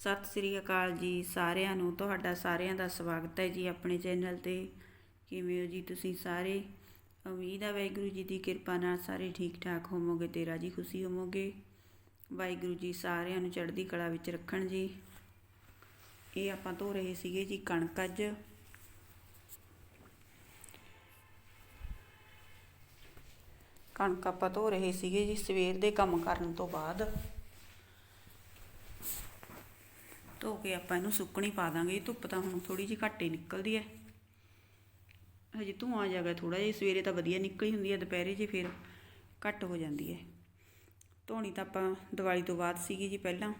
ਸਤਿ ਸ੍ਰੀ ਅਕਾਲ ਜੀ ਸਾਰਿਆਂ ਨੂੰ। ਤੁਹਾਡਾ ਸਾਰਿਆਂ ਦਾ ਸਵਾਗਤ ਹੈ ਜੀ ਆਪਣੇ ਚੈਨਲ ਤੇ। ਕਿਵੇਂ ਹੋ ਜੀ ਤੁਸੀਂ ਸਾਰੇ? ਉਮੀਦ ਹੈ ਵਾਹਿਗੁਰੂ ਜੀ ਦੀ ਕਿਰਪਾ ਨਾਲ ਸਾਰੇ ਠੀਕ ਠਾਕ ਹੋਵੋਗੇ ਤੇ ਰਾਜੀ ਖੁਸ਼ੀ ਹੋਵੋਗੇ। ਵਾਹਿਗੁਰੂ ਜੀ ਸਾਰਿਆਂ ਨੂੰ ਚੜ੍ਹਦੀ ਕਲਾ ਵਿੱਚ ਰੱਖਣ ਜੀ। ਇਹ ਆਪਾਂ ਧੋ ਰਹੇ ਸੀਗੇ ਜੀ ਕਣਕ ਅੱਜ। ਕਣਕ ਆਪਾਂ ਧੋ ਰਹੇ ਸੀਗੇ ਜੀ ਸਵੇਰ ਦੇ ਕੰਮ ਕਰਨ ਤੋਂ ਬਾਅਦ। ਧੋ ਕੇ ਆਪਾਂ ਇਹਨੂੰ ਸੁੱਕਣੀ ਪਾ ਦਾਂਗੇ। ਧੁੱਪ ਤਾਂ ਹੁਣ ਥੋੜੀ ਜਿਹੀ ਘੱਟ ਹੀ ਨਿਕਲਦੀ ਹੈ। ਹਜੇ ਧੂਆਂ ਜਾਗਾ ਥੋੜਾ ਜਿਹਾ, ਸਵੇਰੇ ਤਾਂ ਵਧੀਆ ਨਿਕਲੀ ਹੁੰਦੀ ਹੈ, ਦੁਪਹਿਰੇ ਜੇ ਫਿਰ ਘੱਟ ਹੋ ਜਾਂਦੀ ਹੈ। ਧੋਣੀ ਤਾਂ ਆਪਾਂ ਦੀਵਾਲੀ ਤੋਂ ਬਾਅਦ ਸੀਗੀ ਜੀ ਪਹਿਲਾਂ,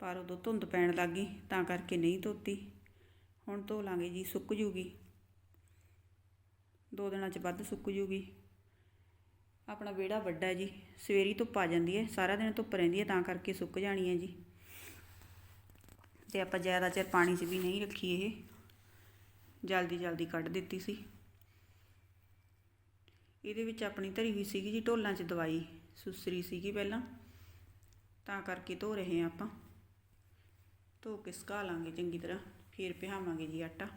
ਪਰ ਉਦੋਂ ਧੁੰਦ ਪੈਣ ਲੱਗ ਗਈ, ਤਾਂ ਕਰਕੇ ਨਹੀਂ ਧੋਤੀ। ਹੁਣ ਧੋ ਲਾਂਗੇ ਜੀ, ਸੁੱਕ ਜੂਗੀ। ਦੋ ਦਿਨਾਂ 'ਚ ਵੱਧ ਸੁੱਕ ਜੂਗੀ। ਆਪਣਾ ਵਿਹੜਾ ਵੱਡਾ ਜੀ, ਸਵੇਰੀ ਧੁੱਪ ਆ ਜਾਂਦੀ ਹੈ, ਸਾਰਾ ਦਿਨ ਧੁੱਪ ਰਹਿੰਦੀ ਹੈ, ਤਾਂ ਕਰਕੇ ਸੁੱਕ ਜਾਣੀ ਹੈ ਜੀ। ਤੇ ਆਪਾਂ ਜ਼ਿਆਦਾ ਚਿਰ ਪਾਣੀ 'ਚ ਵੀ ਨਹੀਂ ਰੱਖੀ ਇਹ। ਜਲਦੀ ਜਲਦੀ ਕੱਢ ਦਿੱਤੀ ਸੀ। ਇਹਦੇ ਵਿੱਚ ਆਪਣੀ ਧਰੀ ਹੋਈ ਸੀਗੀ ਜੀ ਢੋਲਾਂ 'ਚ ਦਵਾਈ, ਸੁਸਰੀ ਸੀਗੀ ਪਹਿਲਾਂ। ਤਾਂ ਕਰਕੇ ਧੋ ਰਹੇ ਹਾਂ ਆਪਾਂ। ਧੋ ਕੇ ਸੁਕਾ ਲਾਂਗੇ ਚੰਗੀ ਤਰ੍ਹਾਂ, ਫਿਰ ਪਿਹਾਵਾਂਗੇ ਜੀ ਆਟਾ।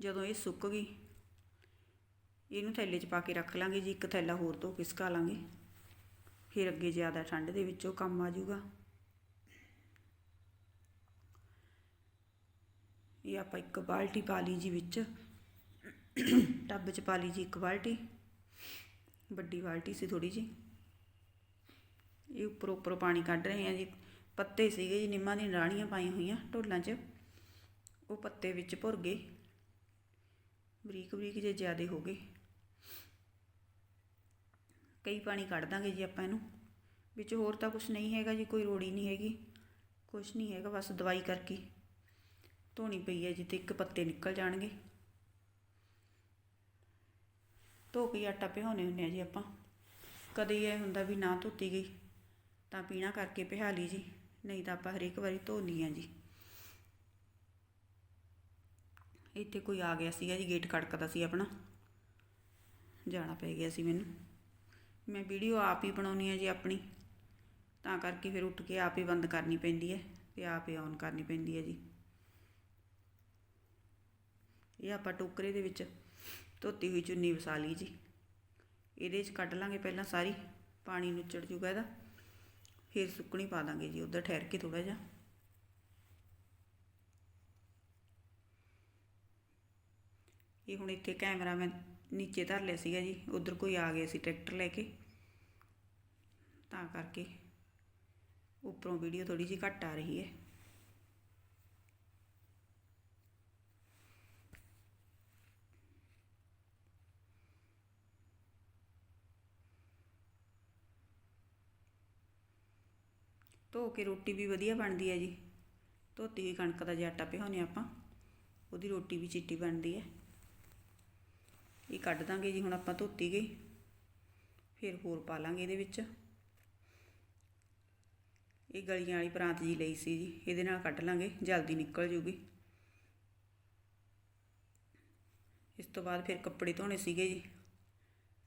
ਜਦੋਂ ਇਹ ਸੁੱਕ ਗਈ, ਇਹਨੂੰ ਥੈਲੇ 'ਚ ਪਾ ਕੇ ਰੱਖ ਲਾਂਗੇ ਜੀ, ਇੱਕ ਥੈਲਾ ਹੋਰ ਧੋ ਕੇ ਸੁਕਾ ਲਾਂਗੇ। ਫਿਰ ਅੱਗੇ ਜ਼ਿਆਦਾ ਠੰਡ ਦੇ ਵਿੱਚੋਂ ਕੰਮ ਆ ਜਾਊਗਾ। ਇਹ ਆਪਾਂ ਇੱਕ ਬਾਲਟੀ ਪਾ ਲਈ ਜੀ ਵਿੱਚ। ਟੱਬ 'ਚ ਪਾ ਲਈ ਜੀ ਇੱਕ ਬਾਲਟੀ। ਵੱਡੀ ਬਾਲਟੀ ਸੀ ਥੋੜੀ ਜੀ ਇਹ ਉੱਪਰੋਂ ਉੱਪਰੋਂ ਪਾਣੀ ਕੱਢ ਰਹੇ ਆ ਜੀ। ਪੱਤੇ ਸੀਗੇ ਜੀ, ਨਿੰਮਾਂ ਦੀਆਂ ਡਾਣੀਆਂ ਪਾਈਆਂ ਹੋਈਆਂ ਢੋਲਾਂ 'ਚ। ਉਹ ਪੱਤੇ ਵਿੱਚ ਭੁਰ ਗਏ। ਬਰੀਕ ਬਰੀਕ ਜੇ ਜ਼ਿਆਦੇ ਹੋ ਗਏ। ਕਈ ਪਾਣੀ ਕੱਢ ਦਾਂਗੇ ਜੀ ਆਪਾਂ ਇਹਨੂੰ। ਵਿੱਚ ਹੋਰ ਤਾਂ ਕੁਝ ਨਹੀਂ ਹੈਗਾ ਜੀ, ਕੋਈ ਰੋੜੀ ਨਹੀਂ ਹੈਗੀ। ਕੁਝ ਨਹੀਂ ਹੈਗਾ, ਬਸ ਦਵਾਈ ਕਰਕੇ। ਧੋਣੀ ਪਈ ਹੈ ਜਿੱਤੇ ਇੱਕ ਪੱਤੇ ਨਿਕਲ ਜਾਣਗੇ। ਧੋ ਕੇ ਆਟਾ ਪਿਹਾਉਨੇ ਹੁੰਨੇ ਆ ਜੀ ਆਪਾਂ। ਕਦੇ ਇਹ ਹੁੰਦਾ ਵੀ ਨਾ ਧੋਤੀ ਗਈ, ਤਾਂ ਪੀਣਾ ਕਰਕੇ ਪਿਹਾ ਲਈ ਜੀ, ਨਹੀਂ ਤਾਂ ਆਪਾਂ ਹਰੇਕ ਵਾਰੀ ਧੋਨੀ ਆ ਜੀ। ਇੱਥੇ ਕੋਈ ਆ ਗਿਆ ਸੀਗਾ ਜੀ, ਗੇਟ ਖੜਕਦਾ ਸੀ ਆਪਣਾ। ਜਾਣਾ ਪੈ ਗਿਆ ਸੀ ਮੈਨੂੰ। ਮੈਂ ਵੀਡੀਓ ਆਪ ਹੀ ਬਣਾਉਣੀ ਹੈ ਜੀ ਆਪਣੀ। ਤਾਂ ਕਰਕੇ ਫਿਰ ਉੱਠ ਕੇ ਆਪ ਹੀ ਬੰਦ ਕਰਨੀ ਪੈਂਦੀ ਹੈ ਤੇ ਆਪ ਹੀ ਔਨ ਕਰਨੀ ਪੈਂਦੀ ਹੈ ਜੀ। ਇਹ ਆਪਾਂ ਟੋਕਰੇ ਦੇ ਵਿੱਚ ਧੋਤੀ ਹੋਈ ਚੁੰਨੀ ਵਸਾ ਲਈ ਜੀ। ਇਹਦੇ 'ਚ ਕੱਢ ਲਾਂਗੇ ਪਹਿਲਾਂ ਸਾਰੀ, ਪਾਣੀ ਨੁੱਚੜ ਜੂਗਾ ਇਹਦਾ। ਫਿਰ ਸੁੱਕਣੀ ਪਾ ਦਾਂਗੇ ਜੀ, ਉਧਰ ਠਹਿਰ ਕੇ ਥੋੜਾ ਜਿਹਾ। ਇਹ ਹੁਣ ਇੱਥੇ ਕੈਮਰਾਮੈਨ ਨੀਚੇ ਧਰ ਲਿਆ ਸੀਗਾ ਜੀ, ਉਧਰ ਕੋਈ ਆ ਗਿਆ ਸੀ ਟਰੈਕਟਰ ਲੈ ਕੇ। ਤਾਂ ਕਰਕੇ ਉੱਪਰੋਂ ਵੀਡੀਓ ਥੋੜੀ ਜਿਹੀ ਘੱਟ ਆ ਰਹੀ ਹੈ। ਧੋ ਕੇ ਰੋਟੀ ਵੀ ਵਧੀਆ ਬਣਦੀ ਹੈ ਜੀ। ਧੋਤੀ ਹੋਈ ਕਣਕ ਦਾ ਜੇ ਆਟਾ ਪਿਹਾਉਂਦੇ ਆਪਾਂ, ਉਹਦੀ ਰੋਟੀ ਵੀ ਚਿੱਟੀ ਬਣਦੀ ਹੈ। ਇਹ ਕੱਢ ਦਾਂਗੇ ਜੀ, ਹੁਣ ਆਪਾਂ ਧੋਤੀ ਗਈ। ਫਿਰ ਹੋਰ ਪਾ ਲਾਂਗੇ ਇਹਦੇ ਵਿੱਚ। ਇਹ ਗਲੀਆਂ ਵਾਲੀ ਪ੍ਰਾਂਤ ਜੀ ਲਈ ਸੀ ਜੀ, ਇਹਦੇ ਨਾਲ ਕੱਢ ਲਾਂਗੇ, ਜਲਦੀ ਨਿਕਲ ਜੂਗੀ। ਇਸ ਤੋਂ ਬਾਅਦ ਫਿਰ ਕੱਪੜੇ ਧੋਣੇ ਸੀਗੇ ਜੀ।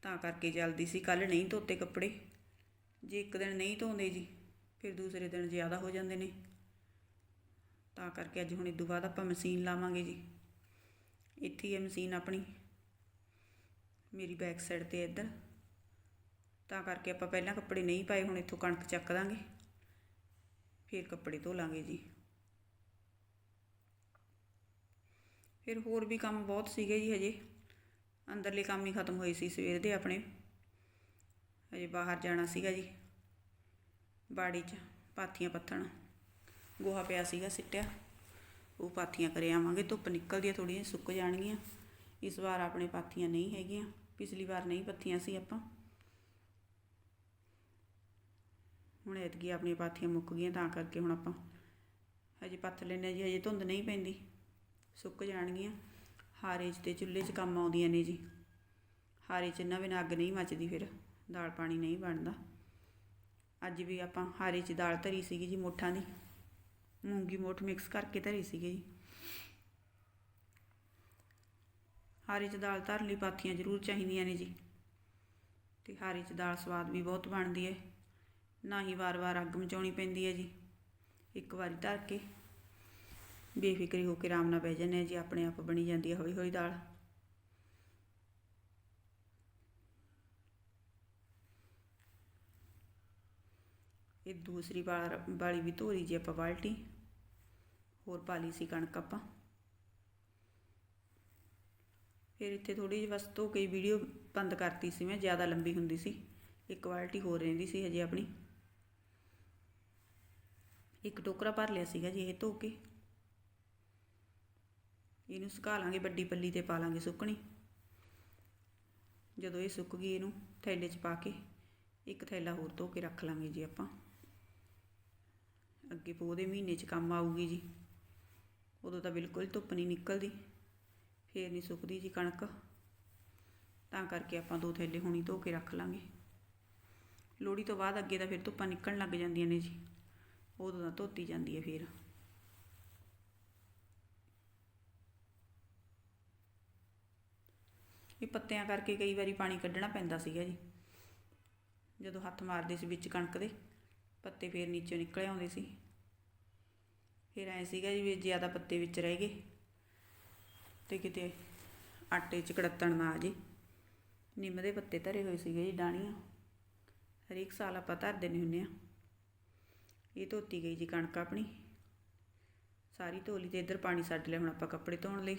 ਤਾਂ ਕਰਕੇ ਜਲਦੀ ਸੀ ਕੱਲ ਨਹੀਂ ਧੋਤੇ ਕੱਪੜੇ। ਜੇ ਇੱਕ ਦਿਨ ਨਹੀਂ ਧੋਂਦੇ ਜੀ ਫਿਰ ਦੂਸਰੇ ਦਿਨ ਜ਼ਿਆਦਾ ਹੋ ਜਾਂਦੇ ਨੇ। ਤਾਂ ਕਰਕੇ ਅੱਜ ਹੁਣ ਇਦੋਂ ਬਾਅਦ ਆਪਾਂ ਮਸ਼ੀਨ ਲਾਵਾਂਗੇ ਜੀ। ਇੱਥੇ ਹੀ ਹੈ ਮਸ਼ੀਨ ਆਪਣੀ। ਮੇਰੀ ਬੈਕ ਸਾਈਡ ਤੇ ਇੱਧਰ। ਤਾਂ ਕਰਕੇ ਆਪਾਂ ਪਹਿਲਾਂ ਕੱਪੜੇ ਨਹੀਂ ਪਾਏ, ਹੁਣ ਇੱਥੋਂ ਕਣਕ ਚੱਕ ਦਾਂਗੇ। ਫਿਰ ਕੱਪੜੇ ਧੋ ਲਾਂਗੇ ਜੀ। ਫਿਰ ਹੋਰ ਵੀ ਕੰਮ ਬਹੁਤ ਸੀਗੇ ਜੀ ਹਜੇ। ਅੰਦਰਲੇ ਕੰਮ ਹੀ ਖਤਮ ਹੋਏ ਸੀ ਸਵੇਰ ਦੇ ਆਪਣੇ। ਹਜੇ ਬਾਹਰ ਜਾਣਾ ਸੀਗਾ ਜੀ। ਬਾੜੀ 'ਚ ਪਾਥੀਆਂ ਪੱਥਣ। ਗੋਹਾ ਪਿਆ ਸੀਗਾ ਸਿੱਟਿਆ। ਉਹ ਪਾਥੀਆਂ ਕਰੇ ਆਵਾਂਗੇ। ਧੁੱਪ ਨਿਕਲਦੀ ਆ, ਥੋੜ੍ਹੀਆਂ ਸੁੱਕ ਜਾਣਗੀਆਂ। ਇਸ ਵਾਰ ਆਪਣੇ ਪਾਥੀਆਂ ਨਹੀਂ ਹੈਗੀਆਂ। ਪਿਛਲੀ ਵਾਰ ਨਹੀਂ ਪੱਥੀਆਂ ਸੀ ਆਪਾਂ। ਹੁਣ ਐਤਕੀ ਆਪਣੀਆਂ ਪਾਥੀਆਂ ਮੁੱਕ ਗਈਆਂ, ਤਾਂ ਕਰਕੇ ਹੁਣ ਆਪਾਂ ਹਜੇ ਪੱਥ ਲੈਨੇ ਜੀ। ਹਜੇ ਧੁੰਦ ਨਹੀਂ ਪੈਂਦੀ। ਸੁੱਕ ਜਾਣਗੀਆਂ। ਹਾਰੇ 'ਚ ਤੇ ਚੁੱਲ੍ਹੇ 'ਚ ਕੰਮ ਆਉਂਦੀਆਂ ਨੇ ਜੀ। ਹਾਰੇ 'ਚ ਇਹਨਾਂ ਬਿਨਾਂ ਅੱਗ ਨਹੀਂ ਮੱਚਦੀ ਫਿਰ। ਦਾਲ ਪਾਣੀ ਨਹੀਂ ਬਣਦਾ। ਅੱਜ ਵੀ ਆਪਾਂ ਹਾਰੇ 'ਚ ਦਾਲ ਧਰੀ ਸੀਗੀ ਜੀ ਮੋਠਾਂ ਦੀ। ਮੂੰਗੀ ਮੋਠ ਮਿਕਸ ਕਰਕੇ ਧਰੀ ਸੀਗੀ ਜੀ। ਹਾਰੇ 'ਚ ਦਾਲ ਧਰ ਲਈ ਪਾਥੀਆਂ ਜ਼ਰੂਰ ਚਾਹੀਦੀਆਂ ਨੇ ਜੀ। ਤੇ ਹਾਰੇ 'ਚ ਦਾਲ ਸਵਾਦ ਵੀ ਬਹੁਤ ਬਣਦੀ ਹੈ ਨਾ ਹੀ ਵਾਰ-ਵਾਰ ਅੱਗ ਮਚਾਉਣੀ ਪੈਂਦੀ ਹੈ ਜੀ। ਇੱਕ ਵਾਰੀ ਧਰ ਕੇ ਬੇਫਿਕਰੀ ਹੋ ਕੇ ਆਰਾਮ ਨਾਲ ਬਹਿ ਜਾਂਦੇ ਹਾਂ ਜੀ। ਆਪਣੇ ਆਪ ਬਣੀ ਜਾਂਦੀ ਹੈ ਹੌਲੀ ਹੌਲੀ ਦਾਲ। ਇਹ ਦੂਸਰੀ ਵਾਰ ਵਾਲੀ ਵੀ ਧੋ ਲਈ ਜੀ ਆਪਾਂ ਬਾਲਟੀ। ਹੋਰ ਪਾ ਲਈ ਸੀ ਕਣਕ ਆਪਾਂ। ਫਿਰ ਇੱਥੇ ਥੋੜੀ ਜਿਹੀ ਬਸ ਧੋ ਕੇ ਵੀਡੀਓ ਬੰਦ ਕਰਤੀ ਸੀ ਮੈਂ, ਜ਼ਿਆਦਾ ਲੰਬੀ ਹੁੰਦੀ ਸੀ। ਇੱਕ ਬਾਲਟੀ ਹੋਰ ਰਹਿੰਦੀ ਸੀ ਹਜੇ ਆਪਣੀ। ਇੱਕ ਟੋਕਰਾ ਭਰ ਲਿਆ ਸੀਗਾ ਜੀ ਇਹ ਧੋ ਕੇ। ਇਹਨੂੰ ਸੁਕਾ ਲਾਂਗੇ, ਵੱਡੀ ਪੱਲੀ ਤੇ ਪਾ ਲਾਂਗੇ ਸੁੱਕਣੀ। ਜਦੋਂ ਇਹ ਸੁੱਕ ਗਈ ਇਹਨੂੰ ਥੈਲੇ 'ਚ ਪਾ ਕੇ, ਇੱਕ ਥੈਲਾ ਹੋਰ ਧੋ ਕੇ ਰੱਖ ਲਾਂਗੇ ਜੀ ਆਪਾਂ। ਅੱਗੇ ਪੋਹ ਦੇ ਮਹੀਨੇ 'ਚ ਕੰਮ ਆਊਗੀ ਜੀ। ਉਦੋਂ ਤਾਂ ਬਿਲਕੁਲ ਧੁੱਪ ਨਹੀਂ ਨਿਕਲਦੀ, ਫੇਰ ਨਹੀਂ ਸੁੱਕਦੀ ਜੀ ਕਣਕ। ਤਾਂ ਕਰਕੇ ਆਪਾਂ ਦੋ ਥੈਲੇ ਹੁਣੀ ਧੋ ਕੇ ਰੱਖ ਲਾਂਗੇ। ਲੋੜੀ ਤੋਂ ਬਾਅਦ ਅੱਗੇ ਤਾਂ ਫਿਰ ਧੁੱਪਾਂ ਨਿਕਲਣ ਲੱਗ ਜਾਂਦੀਆਂ ਨੇ ਜੀ। ਉਦੋਂ ਤਾਂ ਧੋਤੀ ਜਾਂਦੀ ਹੈ ਫਿਰ। ਇਹ ਪੱਤਿਆਂ ਕਰਕੇ ਕਈ ਵਾਰੀ ਪਾਣੀ ਕੱਢਣਾ ਪੈਂਦਾ ਸੀਗਾ ਜੀ। ਜਦੋਂ ਹੱਥ ਮਾਰਦੇ ਸੀ ਵਿੱਚ ਕਣਕ ਦੇ, ਪੱਤੇ ਫੇਰ ਨੀਚੇ ਨਿਕਲ ਆਉਂਦੇ ਸੀ। ਫਿਰ ਐ ਸੀਗਾ ਜੀ ਵੀ ਜ਼ਿਆਦਾ ਪੱਤੇ ਵਿੱਚ ਰਹਿ ਗਏ ਤੇ ਕਿਤੇ ਆਟੇ 'ਚ ਕੜੱਤਣ ਨਾ ਆ ਜੇ। ਨਿੰਮ ਦੇ ਪੱਤੇ ਧਰੇ ਹੋਏ ਸੀਗੇ ਜੀ ਡਾਣੀਆਂ ਹਰੇਕ ਸਾਲ ਆਪਾਂ ਧਰਦੇ ਨਹੀਂ ਹੁੰਦੇ ਆ ਇਹ ਧੋਤੀ ਗਈ ਜੀ ਕਣਕ ਆਪਣੀ। ਸਾਰੀ ਧੋ ਲਈ ਤੇ ਇੱਧਰ ਪਾਣੀ ਛੱਡ ਲਿਆ, ਹੁਣ ਆਪਾਂ ਕੱਪੜੇ ਧੋਣ ਲਈ।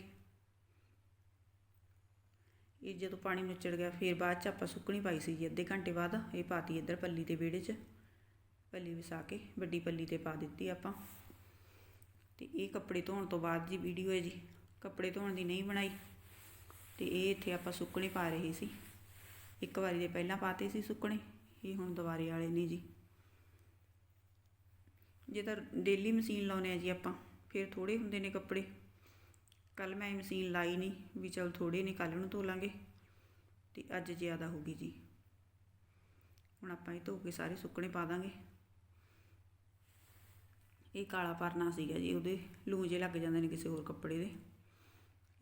ਇਹ ਜਦੋਂ ਪਾਣੀ ਨੁੱਚੜ ਗਿਆ, ਫਿਰ ਬਾਅਦ ਚ ਆਪਾਂ ਸੁੱਕਣੀ ਪਾਈ ਸੀ ਜੀ, ਅੱਧੇ ਘੰਟੇ ਬਾਅਦ। ਇਹ ਪਾਤੀ ਇੱਧਰ ਪੱਲੀ ਤੇ ਵਿਹੜੇ 'ਚ। ਪੱਲੀ ਵਿਸਾ ਕੇ, ਵੱਡੀ ਪੱਲੀ ਤੇ ਪਾ ਦਿੱਤੀ ਆਪਾਂ। ਤੇ ਇਹ ਕੱਪੜੇ ਧੋਣ ਤੋਂ ਬਾਅਦ ਜੀ ਵੀਡੀਓ ਹੈ ਜੀ। ਕੱਪੜੇ ਧੋਣ ਦੀ ਨਹੀਂ ਬਣਾਈ। ਤੇ ਇਹ ਇੱਥੇ ਆਪਾਂ ਸੁੱਕਣੇ ਪਾ ਰਹੇ ਸੀ। ਇੱਕ ਵਾਰੀ ਦੇ ਪਹਿਲਾਂ ਪਾਤੇ ਸੀ ਸੁੱਕਣੇ, ਇਹ ਹੁਣ ਦੁਬਾਰੇ ਵਾਲੇ ਨੇ ਜੀ। ਜੇ ਤਾਂ ਡੇਲੀ ਮਸ਼ੀਨ ਲਾਉਨੇ ਆ ਜੀ ਆਪਾਂ, ਫਿਰ ਥੋੜੇ ਹੁੰਦੇ ਨੇ ਕੱਪੜੇ। ਕੱਲ ਮੈਂ ਮਸ਼ੀਨ ਲਾਈ ਨਹੀਂ, ਵੀ ਚਲ ਥੋੜੇ ਨੇ, ਕੱਲ ਨੂੰ ਧੋ ਲਾਂਗੇ। ਤੇ ਅੱਜ ਜ਼ਿਆਦਾ ਹੋ ਗਈ ਜੀ। ਹੁਣ ਆਪਾਂ ਇਹ ਧੋ ਕੇ ਸਾਰੇ ਸੁੱਕਣੇ ਪਾ ਦਾਂਗੇ। ਇਹ ਕਾਲਾ ਪਰਨਾ ਸੀਗਾ ਜੀ, ਉਹਦੇ ਲੂੰ ਜੇ ਲੱਗ ਜਾਂਦੇ ਨੇ ਕਿਸੇ ਹੋਰ ਕੱਪੜੇ ਦੇ।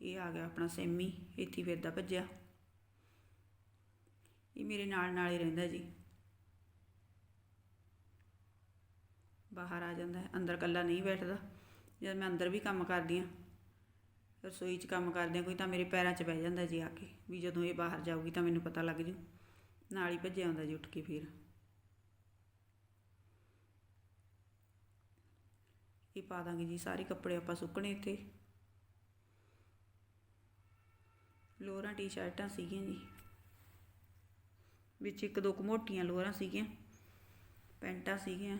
ਇਹ ਆ ਗਿਆ ਆਪਣਾ ਸੈਮੀ, ਇੱਥੇ ਫਿਰਦਾ ਭੱਜਿਆ। ਇਹ ਮੇਰੇ ਨਾਲ ਨਾਲ ਹੀ ਰਹਿੰਦਾ ਜੀ। ਬਾਹਰ ਆ ਜਾਂਦਾ, ਅੰਦਰ ਕੱਲਾ ਨਹੀਂ ਬੈਠਦਾ। ਜਦ ਮੈਂ ਅੰਦਰ ਵੀ ਕੰਮ ਕਰਦੀ ਆ ਰਸੋਈ 'ਚ ਕੰਮ ਕਰਦੇ ਆ ਕੋਈ ਤਾਂ ਮੇਰੇ ਪੈਰਾਂ 'ਚ ਬਹਿ ਜਾਂਦਾ ਜੀ ਆ ਕੇ, ਵੀ ਜਦੋਂ ਇਹ ਬਾਹਰ ਜਾਊਗੀ ਤਾਂ ਮੈਨੂੰ ਪਤਾ ਲੱਗ ਜੂ। ਨਾਲ ਹੀ ਭੱਜਿਆ ਆਉਂਦਾ ਜੀ ਉੱਠ ਕੇ ਫਿਰ। ਇਹ ਪਾ ਦਾਂਗੇ ਜੀ, ਸਾਰੇ ਕੱਪੜੇ ਆਪਾਂ ਸੁੱਕਣੇ ਇੱਥੇ। ਲੋਰਾਂ, ਟੀ-ਸ਼ਰਟਾਂ ਸੀਗੀਆਂ ਜੀ। ਵਿੱਚ ਇੱਕ ਦੋ ਕੁ ਮੋਟੀਆਂ ਲੋਰਾਂ ਸੀਗੀਆਂ, ਪੈਂਟਾਂ ਸੀਗੀਆਂ।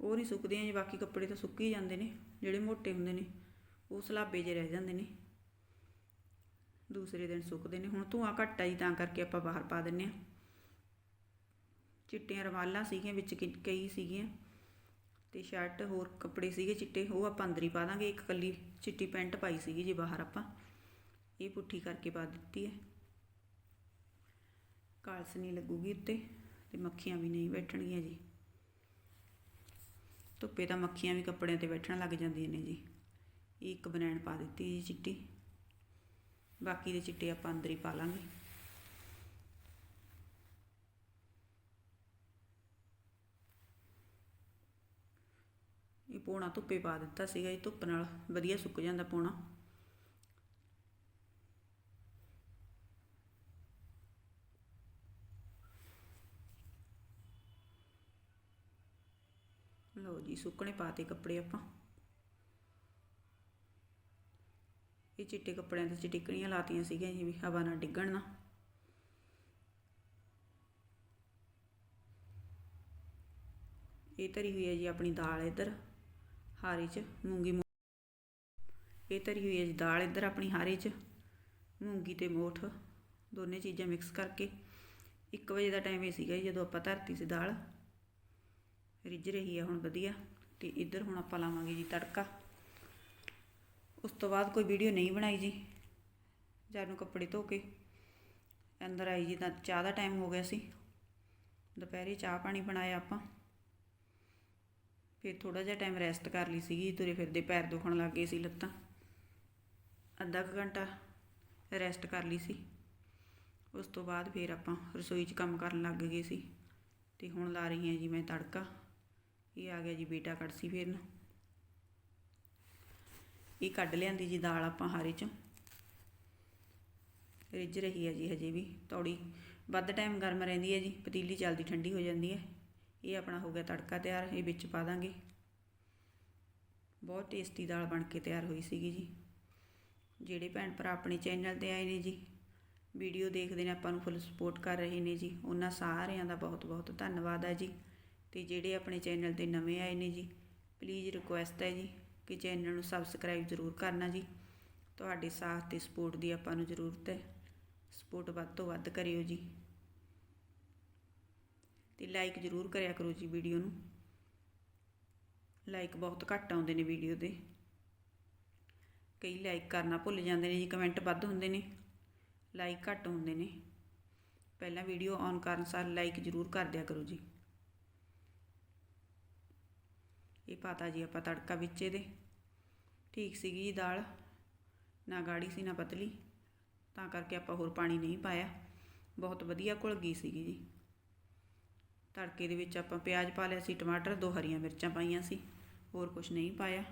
ਉਹ ਨਹੀਂ ਸੁੱਕਦੀਆਂ ਜੀ, ਬਾਕੀ ਕੱਪੜੇ ਤਾਂ ਸੁੱਕ ਹੀ ਜਾਂਦੇ ਨੇ, ਜਿਹੜੇ ਮੋਟੇ ਹੁੰਦੇ ਨੇ, ਉਹ ਸਲਾਬੇ ਜੇ ਰਹਿ ਜਾਂਦੇ ਨੇ। ਦੂਸਰੇ ਦਿਨ ਸੁੱਕਦੇ ਨੇ, ਹੁਣ ਧੂਆਂ ਘੱਟ ਆ ਜੀ, ਤਾਂ ਕਰਕੇ ਆਪਾਂ ਬਾਹਰ ਪਾ ਦਿੰਨੇ ਆ ਚਿੱਟੀਆਂ ਰਵਾਲਾਂ ਸੀਗੀਆਂ, ਵਿੱਚ ਕਿ- ਕਈ ਸੀਗੀਆਂ। ਤੇ ਸ਼ਰਟ ਹੋਰ ਕੱਪੜੇ ਸੀਗੇ ਚਿੱਟੇ, ਉਹ ਆਪਾਂ ਅੰਦਰ ਹੀ ਪਾ ਦਾਂਗੇ। ਇੱਕ ਕੱਲੀ ਚਿੱਟੀ ਪੈਂਟ ਪਾਈ ਸੀਗੀ ਜੀ ਬਾਹਰ ਆਪਾਂ। ਇਹ ਪੁੱਠੀ ਕਰਕੇ ਪਾ ਦਿੱਤੀ ਹੈ। ਕਾਲਸ ਨਹੀਂ ਲੱਗੂਗੀ ਉੱਤੇ ਤੇ ਮੱਖੀਆਂ ਵੀ ਨਹੀਂ ਬੈਠਣਗੀਆਂ ਜੀ। ਧੁੱਪੇ ਤਾਂ ਮੱਖੀਆਂ ਵੀ ਕੱਪੜਿਆਂ ਤੇ ਬੈਠਣ ਲੱਗ ਜਾਂਦੀਆਂ ਨੇ ਜੀ। ਇਹ ਇੱਕ ਬਨੈਣ ਪਾ ਦਿੱਤੀ ਜੀ ਚਿੱਟੀ। ਬਾਕੀ ਦੇ ਚਿੱਟੇ ਆਪਾਂ ਅੰਦਰ ਹੀ ਪਾ ਲਾਂਗੇ। ਪੋਣਾ ਧੁੱਪੇ ਪਾ ਦਿੱਤਾ ਸੀਗਾ ਇਹ ਧੁੱਪ ਨਾਲ ਵਧੀਆ ਸੁੱਕ ਜਾਂਦਾ ਪੋਣਾ। ਲਓ ਜੀ, ਸੁੱਕਣੇ ਪਾਤੇ ਕੱਪੜੇ ਆਪਾਂ। ਇਹ ਚਿੱਟੇ ਕੱਪੜਿਆਂ ਤੇ ਚਟਿਕਣੀਆਂ ਲਾਤੀਆਂ ਸੀਗੀਆਂ ਜੀ, ਵੀ ਹਵਾ ਨਾਲ ਡਿੱਗਣ ਨਾ। ਇਹ ਧਰੀ ਹੋਈ ਹੈ ਜੀ ਆਪਣੀ ਦਾਲ ਇੱਧਰ। ਹਾਰੇ 'ਚ, ਮੂੰਗੀ ਇਹ ਧਰੀ ਹੋਈ ਹੈ ਜੀ ਦਾਲ, ਇੱਧਰ ਆਪਣੀ ਹਾਰੇ 'ਚ, ਮੂੰਗੀ ਤੇ ਮੋਠ, ਦੋਨੇ ਚੀਜ਼ਾਂ ਮਿਕਸ ਕਰਕੇ। 1 ਵਜੇ ਦਾ ਟਾਈਮ ਇਹ ਸੀਗਾ ਜੀ ਜਦੋਂ ਆਪਾਂ ਧਰਤੀ ਸੀ ਦਾਲ। ਰਿੱਝ ਰਹੀ ਹੈ ਹੁਣ ਵਧੀਆ ਤੇ ਇੱਧਰ ਹੁਣ ਆਪਾਂ ਲਾਵਾਂਗੇ ਜੀ ਤੜਕਾ। ਉਸ ਤੋਂ ਬਾਅਦ ਕੋਈ ਵੀਡੀਓ ਨਹੀਂ ਬਣਾਈ ਜੀ। ਜਦ ਨੂੰ ਕੱਪੜੇ ਧੋ ਕੇ ਅੰਦਰ ਆਈ ਜੀ ਤਾਂ ਚਾਹ ਦਾ ਟਾਈਮ ਹੋ ਗਿਆ ਸੀ। ਦੁਪਹਿਰੇ ਚਾਹ ਪਾਣੀ ਬਣਾਇਆ ਆਪਾਂ। ਫਿਰ ਥੋੜਾ ਜਿਹਾ ਟਾਈਮ ਰੈਸਟ ਕਰ ਲਈ ਸੀਗੀ, ਤੁਰੇ ਫਿਰਦੇ ਪੈਰ ਦੁਖਣ ਲੱਗ ਗਏ ਸੀ ਲੱਤਾਂ। ਅੱਧਾ ਕੁ ਘੰਟਾ ਰੈਸਟ ਕਰ ਲਈ ਸੀ। ਉਸ ਤੋਂ ਬਾਅਦ ਫਿਰ ਆਪਾਂ ਰਸੋਈ 'ਚ ਕੰਮ ਕਰਨ ਲੱਗ ਗਏ ਸੀ। ਤੇ ਹੁਣ ਲਾ ਰਹੀ ਹਾਂ ਜੀ ਮੈਂ ਤੜਕਾ। ਇਹ ਆ ਗਿਆ ਜੀ ਬੇਟਾ ਕੜਸੀ ਫੇਰਨ। ਇਹ ਕੱਢ ਲਿਆਂਦੀ ਜੀ ਦਾਲ ਆਪਾਂ ਹਾਰੇ ਚੋਂ। ਰਿੱਝ ਰਹੀ ਹੈ ਜੀ ਹਜੇ ਵੀ। ਤੌੜੀ ਵੱਧ ਟਾਈਮ ਗਰਮ ਰਹਿੰਦੀ ਹੈ ਜੀ, ਪਤੀਲੀ ਜਲਦੀ ਠੰਡੀ ਹੋ ਜਾਂਦੀ ਹੈ। ਇਹ ਆਪਣਾ ਹੋ ਗਿਆ ਤੜਕਾ ਤਿਆਰ, ਇਹ ਵਿੱਚ ਪਾ ਦਾਂਗੇ। ਬਹੁਤ ਟੇਸਟੀ ਦਾਲ ਬਣ ਕੇ ਤਿਆਰ ਹੋਈ ਸੀਗੀ ਜੀ। ਜਿਹੜੇ ਭੈਣ ਭਰਾ ਆਪਣੇ ਚੈਨਲ ਤੇ ਆਏ ਨੇ ਜੀ, ਵੀਡੀਓ ਦੇਖਦੇ ਨੇ, ਆਪਾਂ ਨੂੰ ਫੁੱਲ ਸਪੋਰਟ ਕਰ ਰਹੇ ਨੇ ਜੀ। ਉਹਨਾਂ ਸਾਰਿਆਂ ਦਾ ਬਹੁਤ ਬਹੁਤ ਧੰਨਵਾਦ ਹੈ ਜੀ। ਤੇ ਜਿਹੜੇ ਆਪਣੇ ਚੈਨਲ ਤੇ ਨਵੇਂ ਆਏ ਨੇ ਜੀ ਪਲੀਜ਼ ਰਿਕੁਐਸਟ ਹੈ ਜੀ ਕਿ ਚੈਨਲ ਨੂੰ ਸਬਸਕ੍ਰਾਈਬ ਜ਼ਰੂਰ ਕਰਨਾ ਜੀ। ਤੁਹਾਡੇ ਸਾਥ ਤੇ ਸਪੋਰਟ ਦੀ ਆਪਾਂ ਨੂੰ ਜ਼ਰੂਰਤ ਹੈ। ਸਪੋਰਟ ਵੱਧ ਤੋਂ ਵੱਧ ਕਰਿਓ ਜੀ। ਤੇ ਲਾਈਕ ਜ਼ਰੂਰ ਕਰਿਆ ਕਰੋ ਜੀ ਵੀਡੀਓ ਨੂੰ। ਲਾਈਕ ਬਹੁਤ ਘੱਟ ਆਉਂਦੇ ਨੇ ਵੀਡੀਓ ਦੇ। ਕਈ ਲਾਈਕ ਕਰਨਾ ਭੁੱਲ ਜਾਂਦੇ ਨੇ ਜੀ ਕਮੈਂਟ ਵੱਧ ਹੁੰਦੇ ਨੇ ਲਾਈਕ ਘੱਟ ਹੁੰਦੇ ਨੇ। ਪਹਿਲਾਂ ਵੀਡੀਓ ਔਨ ਕਰਨ ਸਾਰ ਲਾਈਕ ਜ਼ਰੂਰ ਕਰ ਦਿਆ ਕਰੋ ਜੀ। ਇਹ ਪਾਤਾ ਜੀ ਆਪਾਂ ਤੜਕਾ ਵਿੱਚ ਇਹਦੇ। ਠੀਕ ਸੀਗੀ ਜੀ ਦਾਲ, ਨਾ ਗਾੜੀ ਸੀ ਨਾ ਪਤਲੀ। ਤਾਂ ਕਰਕੇ ਆਪਾਂ ਹੋਰ ਪਾਣੀ ਨਹੀਂ ਪਾਇਆ। ਬਹੁਤ ਵਧੀਆ ਘੁਲ ਗਈ ਸੀਗੀ ਜੀ। ਤੜਕੇ ਦੇ ਵਿੱਚ ਆਪਾਂ ਪਿਆਜ਼ ਪਾ ਲਿਆ ਸੀ, ਟਮਾਟਰ, ਦੋ ਹਰੀਆਂ ਮਿਰਚਾਂ ਪਾਈਆਂ ਸੀ, ਹੋਰ ਕੁਝ ਨਹੀਂ ਪਾਇਆ।